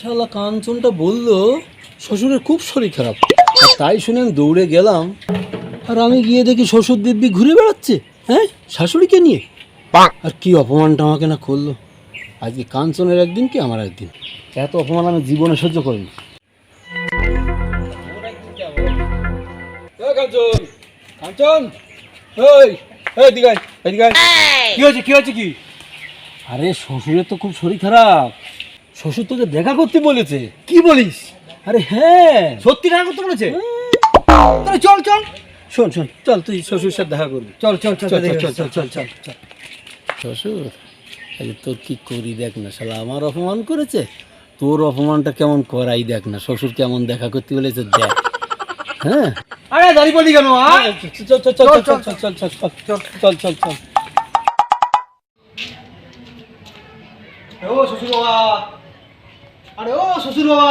শালা কাঞ্চনটা বলল শ্বশুরের খুব শরীর খারাপ। আর তাই শুনে আমি দৌড়ে গেলাম। আর আমি গিয়ে দেখি শ্বশুর দিব্যি ঘুরে বেড়াচ্ছে হ্যাঁ? শাশুড়িকে নিয়ে। আর কি অপমানটা আমাকে না করল। আজকে কাঞ্চনের একদিন কি আমার একদিন? এত অপমান আমি জীবনে সহ্য করিনি। কাঞ্চন কাঞ্চন ওই এই দিগাই এই দিগাই। কি হয়েছে কি হয়েছে কি? আরে শ্বশুরের তো খুব শরীর খারাপ। শ্বশুর তোকে দেখা করতে বলেছে কি বলিস আরে হ্যাঁ সত্যি দেখা করতে বলেছে তাহলে চল চল শোন শোন চল তুই শ্বশুর সাথে দেখা করবি চল চল চল চল চল চল চল চল চল শ্বশুর আরে তোর কি করি দেখ না শালা আমার অপমান করেছে তোর অপমানটা কেমন করাই দেখ না শ্বশুর কেমন দেখা করতে বলেছে দেখ হ্যাঁ আরে দাঁড়িয়ে পড়লি কেন চল চল চল চল চল চল চল চল চল চল চল ও শ্বশুর বাবা আরে ও শ্বশুর বাবা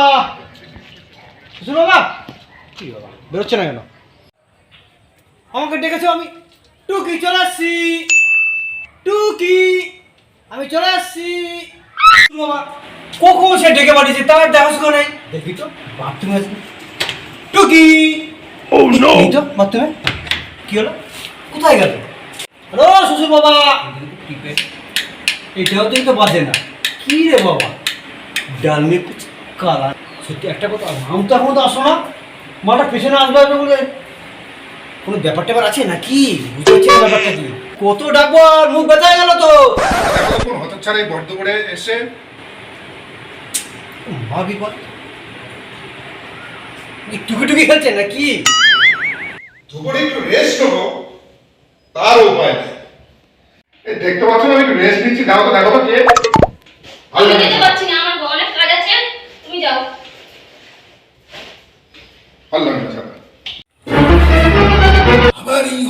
শ্বশুর বাবা কি বাবা? বেরোচ্ছে না কেন? আমাকে ডেকেছো আমি। টুকি চলে আসছি। টুকি আমি চলে আসছি। বাবা কখন সে ডেকে পাঠিয়েছে তার দেখা শুনো নেই? দেখি তো বাথরুমে আছে। টুকি ও নো এই তো বাথরুমে কি হলো? কোথায় গেল? হ্যালো শ্বশুর বাবা এটাও তো তো বাজে না। কি রে বাবা? ডাল মে কুচ কালা। সত্যি একটা কথা নাম তো এখন তো আসো না। মাটা পেছনে আসবে আসবে বলে। কোনো ব্যাপার ট্যাপার আছে নাকি? বুঝতে পারছি না ব্যাপারটা কি। কত ডাকবো আর মুখ ব্যথা গেল তো। কোন হতচ্ছাড়া বর্ধ করে এসে মা বিপদ। টুকি টুকি খেলছে নাকি? দুপুরে একটু রেস্ট নেব। তার উপায় দেখতে পাচ্ছ না আমি একটু রেস্ট নিচ্ছি। দাও তো দেখো তো কে।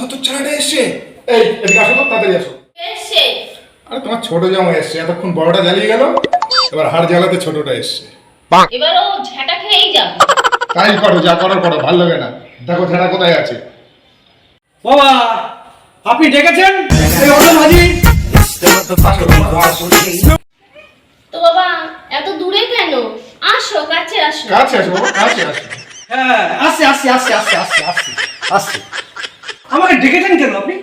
এই হতচ্ছাড়াটা এসে এই এদিকে আসো তো তাড়াতাড়ি আসো। এসে আরে তোমার ছোট জামা এসছে এতক্ষণ বড়টা জ্বালিয়ে গেল এবার হাড় জ্বালাতে ছোটটা এসছে। এবার ও ঝাঁটা খেয়েই যাবে। তাই করো যা করো করো ভালো লাগে না। দেখো ছেঁড়া কোথায় আছে। বাবা আপনি ডেকেছেন? এই অটো ভাজি তো বাবা এত দূরে কেন? আসো কাছে আসো। কাছে আসো বাবা কাছে আসো। হ্যাঁ আসছে আসছে আসছে আসছে আসছে আসছে আসছে আমাকে ডেকেছেন কেন আপনি?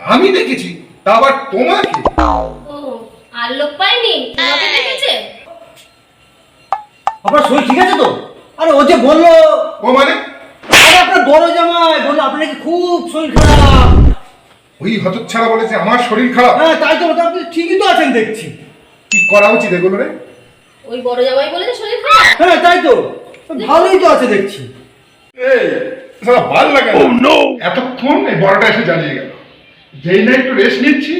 আমি দেখেছি তা আবার তোমাকে ও আর লোক পাইনি তোমাকে দেখেছে আপনার শরীর ঠিক আছে তো? আরে ও যে বলল ও মানে? আরে আপনার বড় জামাই বলল আপনার নাকি খুব শরীর খারাপ। ওই হতচ্ছাড়া বলেছে আমার শরীর খারাপ। হ্যাঁ তাই তো বলতে আপনি ঠিকই তো আছেন দেখছি। কি করা উচিত এগুলো রে? ওই বড় জামাই বলে যে শরীর খারাপ? হ্যাঁ তাই তো। ভালোই তো আছে দেখছি। এই সারা ভালো লাগে না। এতক্ষণ এই বড়টা এসে জ্বালিয়ে গেল। যেই না একটু রেস্ট নিচ্ছি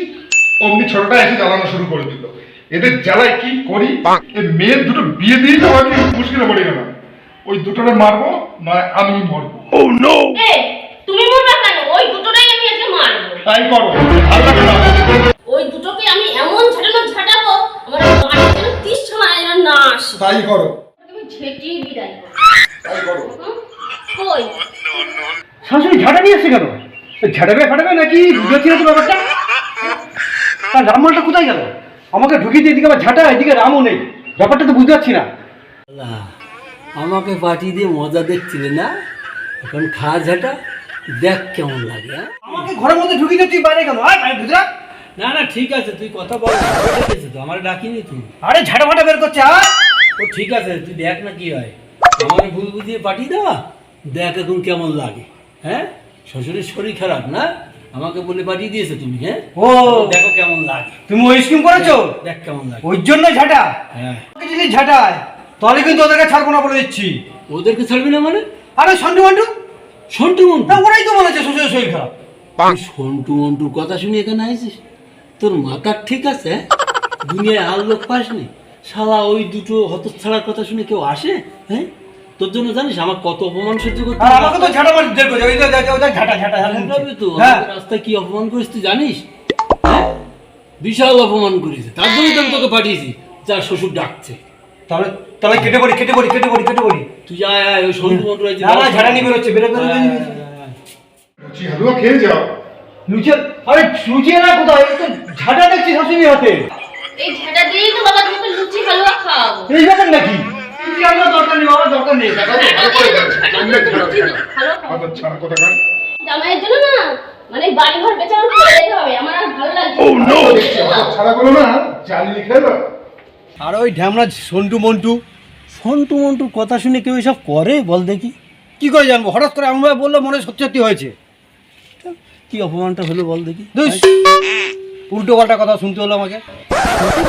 অমনি ছোটটা এসে জ্বালানো শুরু করে দিল। এদের জ্বালায় কি করি? এই মেয়ের দুটো বিয়ে দিয়ে তো আমাকে মুশকিলে পড়ে গেলাম। ওই দুটোরে মারবো নয় আমি মরবো। এ তুমি মরবে কেন? ওই দুটোটাই আমি আজকে মারবো। তাই করো ভালো লাগে না। ওই দুটোকে আমি এমন ঝাঁটানো ঝাঁটাবো আমার মাটির যেন তিস ছড়া যেন না আসে। তাই করো। তুমি ঝেঁটিয়ে বিদায় করো। তাই করো। কই? শাশুড়ি ঝাঁটা নিয়ে এসে কেন? ঝাঁটাবে ফাটাবে নাকি তো ব্যাপারটা? আর রামমালটা কোথায় গেল? আমাকে ঢুকিয়ে দিয়ে এদিকে আবার ঝাঁটা এদিকে রামও নেই। ব্যাপারটা তো বুঝতে পারছি না। আমাকে পাঠিয়ে দিয়ে মজা দেখছিলে না? এখন খা ঝাঁটা দেখ কেমন লাগে হ্যাঁ? আমাকে ঘরের মধ্যে ঢুকিয়ে দিয়ে তুই বাইরে কেন আয় বাইরে ঢুকে না না ঠিক আছে তুই কথা বল তো আমার ডাকিনি তুই। আরে ঝাঁটা ফাটা বের করছে ও ঠিক আছে তুই দেখ না কি হয়। আমার ভুল বুঝিয়ে পাঠিয়ে দেওয়া? দেখ এখন কেমন লাগে হ্যাঁ? শ্বশুরের শরীর খারাপ না? আমাকে বলে পাঠিয়ে দিয়েছে তুমি হ্যাঁ? ও। দেখো কেমন লাগে। তুমি ওই স্কিম করেছ? দেখ কেমন লাগে। ওই জন্য ঝাঁটা? হ্যাঁ। যদি ঝাঁটায় তাহলে কিন্তু ওদেরকে ছাড়বো না বলে দিচ্ছি। ওদেরকে ছাড়বি না মানে? আরে সন্টু মন্টু? সন্টু মন্টু? ওরাই তো বলেছে শ্বশুরের শরীর খারাপ। সন্টু মন্টুর কথা শুনে এখানে আইছিস তোর মাথা ঠিক আছে হ্যাঁ? দুনিয়ায় আর লোক পাসনি? শালা ওই দুটো হতচ্ছাড়ার কথা শুনে কেউ আসে হ্যাঁ? তোর জন্য জানিস আমার কত অপমান সহ্য করতে আর আমাকে তো ঝাঁটা মারি করছে ওই যে- ওই ঝাঁটা ঝাঁটা ঝাঁটাবে তো হ্যাঁ। রাস্তায় কি অপমান করিস তুই জানিস? হ্যাঁ? বিশাল অপমান করেছে তার জন্য তো আমি তোকে পাঠিয়েছি। যার শ্বশুর ডাকছে। তাহলে তাহলে কেটে পড়ি কেটে পড়ি কেটে পড়ি কেটে পড়ি। তুই যা আয়, আয়, ওই সন্টু মন্টু আছে না না ঝাঁটা নিয়ে বেরোচ্ছে বেরো বেরো। লুচি হালুয়া খেয়ে যাও। লুচে আরে লুচিয়ে না কোথায়? এই তো ঝাঁটা দেখছি শাশুড়ি হাতে। এই ঝাঁটা দিয়েই তো বাবা তোমাকে লুচি হালুয়া খাওয়াবো। এই ব্যাপার নাকি? নিয়ে এসে ভালো করে ছাড়া কথা কান জামাইয়ের জন্য না মানে বাড়ি ঘর বেচে আমার ফেলে যেতে হবে আমার আর ভালো লাগছে না। দেখছি ছাড়া গুলো না জানি খেলো আর ওই ঢ্যামরা সন্টু মন্টু সন্টু মন্টুর কথা শুনে কেউ এসব করে? বল দেখি। কি করে জানব? হঠাৎ করে ভাবে বলল মনে হয় সত্যি সত্যি হয়েছে কি অপমানটা হলো বল দেখি। উল্টো পাল্টা কথা শুনতে হলো আমাকে।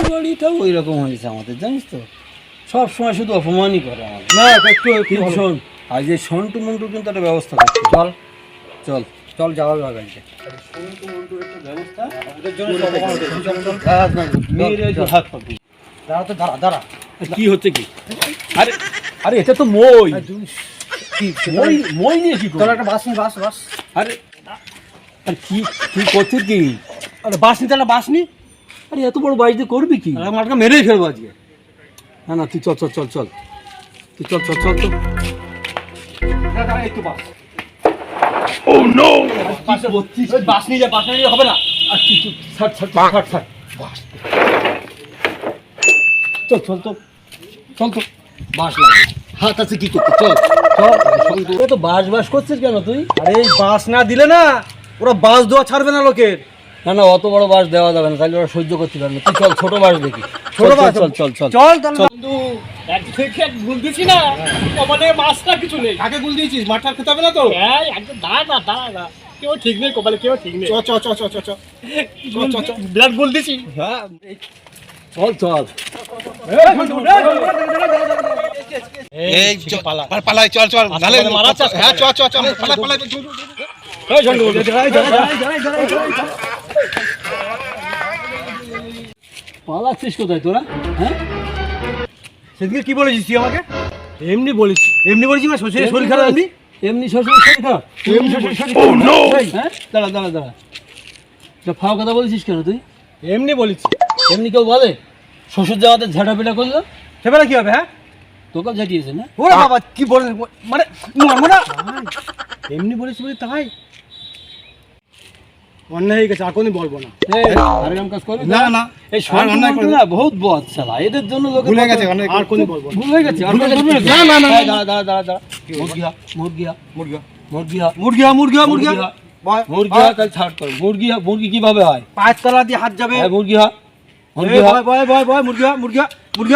বাড়িটাও ওই রকম হয়েছে আমাদের জানিস তো? সব সময় শুধু অপমানই করে না একটু একটু কিন্তু। শোন। আজ এই সন্টু মন্টু কিন্তু একটা ব্যবস্থা হবে। চল। চল চল যাওয়া যাবে গাড়িতে ওদের জন্য সব অপমান হচ্ছে। চল, চল, চল। মেয়ের এই যে হাত পাবি দাঁড়া তো দাঁড়া দাঁড়া। কি হচ্ছে কি? আরে আরে এটা তো মই। মই মই নিয়ে কি করবি? একটা বাস নি বাস বাস। আরে আরে কি কি করছিস কি? আরে বাস নি তাহলে বাস নি। আরে এত বড় বাইক দিয়ে করবি কি? আর মাঠটা মেরেই ফেলব আজকে। না না তুই চল চল চল চল। তুই চল চল চল বাস বাস নিয়ে যা বাস নিয়ে হবে না। আর কি তুই ছাড় ছাড় ছাড় ছাড় ছাড়। চল চল তো চল তো বাস লাগে। হাত আছে কি করতে? চল চল। তো বাস বাস করছিস কেন তুই? আরে এই বাস না দিলে না ওরা বাস দেওয়া ছাড়বে না লোকের। না না অত বড় বাস দেওয়া যাবে না তাহলে ওরা সহ্য করতে পারবে না তুই চল ছোট বাস দেখি ছোট বাস চল চল চল চল বন্ধু দিছি না মানে মাছটা কিছু নেই কাকে গুল দিয়েছিস মাঠটা খেতে হবে না তো এই একদম দাঁড়া না কেউ ঠিক নেই কপালে কেউ ঠিক নেই চ চ চ চ চ। বিরাট দিছি হ্যাঁ চল চল এই পালা পালাই চল চল নালে মারা চাস হ্যাঁ চ চ চ পালাই পালাই এই ঝন্ডু পালাচ্ছিস কোথায় তোরা? হ্যাঁ? সেদিকে কি বলেছিস তুই আমাকে? এমনি বলেছি এমনি বলেছিস না শরীর শরীর খারাপ এমনি? এমনি শ্বশুর শরীর খারাপ। এমনি শ্বশুর শরীর হ্যাঁ? দাঁড়া দাঁড়া দাঁড়া। এটা ফাও কথা বলছিস কেন তুই? এমনি বলিস এমনি কেউ বলে? শ্বশুর যাওয়াতে ঝাঁটা পেটা করল? সেবেলা কি হবে হ্যাঁ? তোকেও ঝাঁটিয়েছে না? ওরে বাবা কি বলে মানে নর্মাল এমনি বলেছি বলে তাই? অন্যায় হয়ে গেছে আর বলব না। কীভাবে হয়? পাঁচ তলা দিয়ে হাত যাবে। মুরগি হয় মুরগি হয় মুরগি হয় মুরগি মুরগি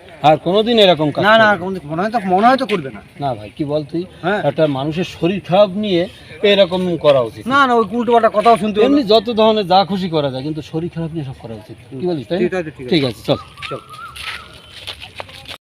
আর কোনোদিন এরকম কাজ না না কোনোদিন কোন মনে হয় তো মনে হয় তো করবে না। না ভাই কি বল তুই? হ্যাঁ। একটা মানুষের শরীর খারাপ নিয়ে এরকম করা উচিত। না না ওই উল্টো পাল্টা কথাও শুনতে এমনি যত ধরনের যা খুশি করা যায় কিন্তু শরীর খারাপ নিয়ে সব করা উচিত। কি বলিস তাই। ঠিক আছে চল। চল।